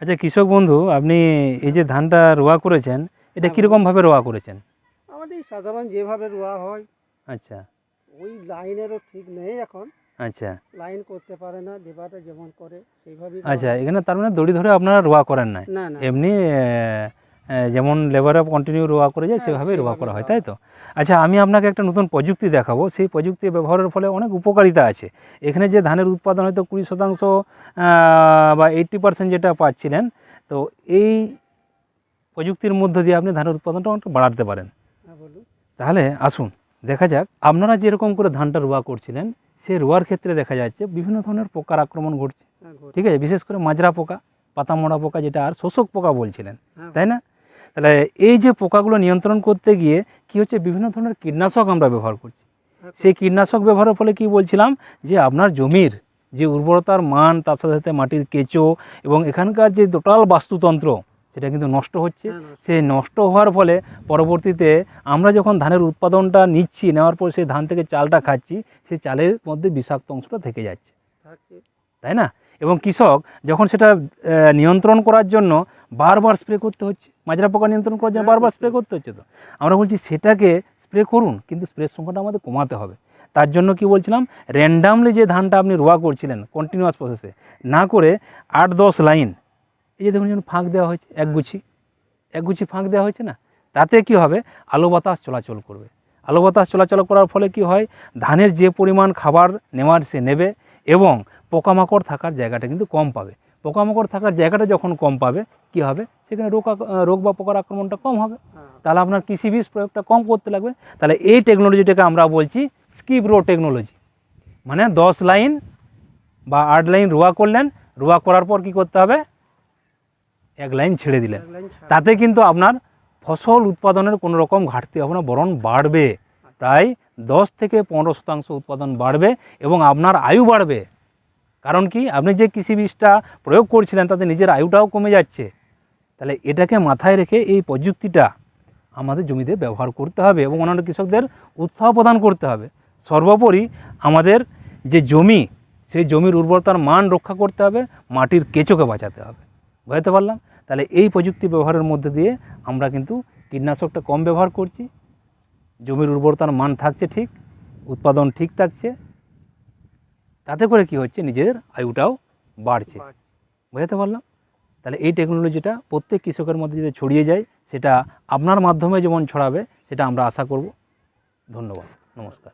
আচ্ছা কৃষক বন্ধু আপনি এই যে ধানটা রোয়া করেছেন এটা কীরকম কীরকমভাবে রোয়া করেছেন? আমাদের সাধারণ যেভাবে রোয়া হয় আচ্ছা। ওই লাইনেরও ঠিক নেই এখন। আচ্ছা। লাইন করতে পারে না দেবাটা যেমন করে সেইভাবে আচ্ছা এখানে তার মানে দড়ি ধরে আপনারা রোয়া করেন না এমনি যেমন লেবাররা কন্টিনিউ রোয়া করে যায় হ্যাঁ, সেভাবেই রোয়া করা হয় তাই তো? আচ্ছা আমি আপনাকে একটা নতুন প্রযুক্তি দেখাবো। সেই প্রযুক্তি ব্যবহারের ফলে অনেক উপকারিতা আছে। এখানে যে ধানের উৎপাদন হয়তো কুড়ি শতাংশ বা এইট্টি পার্সেন্ট যেটা পাচ্ছিলেন তো এই প্রযুক্তির মধ্য দিয়ে আপনি ধানের উৎপাদনটা অনেকটা বাড়াতে পারেন। হ্যাঁ তাহলে আসুন দেখা যাক। আপনারা যেরকম করে ধানটা রোয়া করছিলেন সেই রোয়ার ক্ষেত্রে দেখা যাচ্ছে বিভিন্ন ধরনের পোকার আক্রমণ ঘটছে। হ্যাঁ ঠিক আছে বিশেষ করে মাজরা পোকা পাতামোড়া পোকা যেটা আর শোষক পোকা বলছিলেন তাই না? তাহলে এই যে পোকাগুলো নিয়ন্ত্রণ করতে গিয়ে কি হচ্ছে? বিভিন্ন ধরনের কীটনাশক আমরা ব্যবহার করছি। হ্যাঁ, সেই কীটনাশক ব্যবহারের ফলে কি বলছিলাম? যে আপনার জমির যে উর্বরতার মান তার সাথে সাথে মাটির কেঁচো এবং এখানকার যে টোটাল বাস্তুতন্ত্র সেটা কিন্তু নষ্ট হচ্ছে। হ্যাঁ। সেই নষ্ট হওয়ার ফলে পরবর্তীতে আমরা যখন ধানের উৎপাদনটা নিচ্ছি নেওয়ার পর সেই ধান থেকে চালটা খাচ্ছি সেই চালের মধ্যে বিষাক্ত অংশটা থেকে যাচ্ছে। তাই না? এবং কৃষক যখন সেটা নিয়ন্ত্রণ করার জন্য বারবার স্প্রে করতে হচ্ছে। মাজরা পোকা নিয়ন্ত্রণ করার জন্য হ্যাঁ, বারবার স্প্রে করতে হচ্ছে তো। আমরা বলছি সেটাকে স্প্রে করুন কিন্তু স্প্রের সংখ্যাটা আমাদের কমাতে হবে। তার জন্য কি বলছিলাম? র্যান্ডামলি যে ধানটা আপনি রোয়া করছিলেন কন্টিনিউয়াস প্রসেসে না করে আট দশ লাইন এই যে দেখুন ফাঁক দেওয়া হয়েছে এক গুছি এক গুছি ফাঁক দেওয়া হয়েছে না? তাতে কি হবে? আলো বাতাস চলাচল করবে। আলো বাতাস চলাচল করার ফলে কি হয়? ধানের যে পরিমাণ খাবার নেওয়ার সে নেবে এবং পোকামাকড় থাকার জায়গাটা কিন্তু কম পাবে। পোকামাকড় থাকার জায়গাটা যখন কম পাবে কি হবে? সেখানে রোগ রোগ বা পোকার আক্রমণটা কম হবে। হ্যাঁ, তাহলে আপনার কৃষি বীজ প্রয়োগটা কম করতে লাগবে। তাহলে এই টেকনোলজিটাকে আমরা বলছি স্কিপ রো টেকনোলজি মানে দশ লাইন বা আট লাইন রোয়া করলেন রোয়া করার পর কি করতে হবে? এক লাইন ছেড়ে দিলেন। তাতে কিন্তু আপনার ফসল উৎপাদনের কোনো রকম ঘাটতি হবে না বরং বাড়বে। প্রায় দশ থেকে পনেরো শতাংশ উৎপাদন বাড়বে এবং আপনার আয়ু বাড়বে। কারণ কি? আপনি যে কৃষি বীজটা প্রয়োগ করছিলেন, তাতে নিজের আয়ুটাও কমে যাচ্ছে। তাহলে এটাকে মাথায় রেখে এই প্রযুক্তিটা আমাদের জমিতে ব্যবহার করতে হবে এবং অন্যান্য কৃষকদের উৎসাহ প্রদান করতে হবে। সর্বোপরি আমাদের যে জমি, সেই জমির উর্বরতার মান রক্ষা করতে হবে, মাটির কেঁচোকে বাঁচাতে হবে। বুঝতে পারলাম? তাহলে এই প্রযুক্তি ব্যবহারের মধ্যে দিয়ে আমরা কিন্তু কীটনাশকটা কম ব্যবহার করছি। জমির উর্বরতার মান থাকছে ঠিক, উৎপাদন ঠিক থাকছে তাতে করে কি হচ্ছে? নিজের আয়ুটাও বাড়ছে। বোঝাতে পারলাম? তাহলে এই টেকনোলজিটা প্রত্যেক কৃষকের মধ্যে যদি ছড়িয়ে যায় সেটা আপনার মাধ্যমে যেমন ছড়াবে সেটা আমরা আশা করব। ধন্যবাদ। নমস্কার।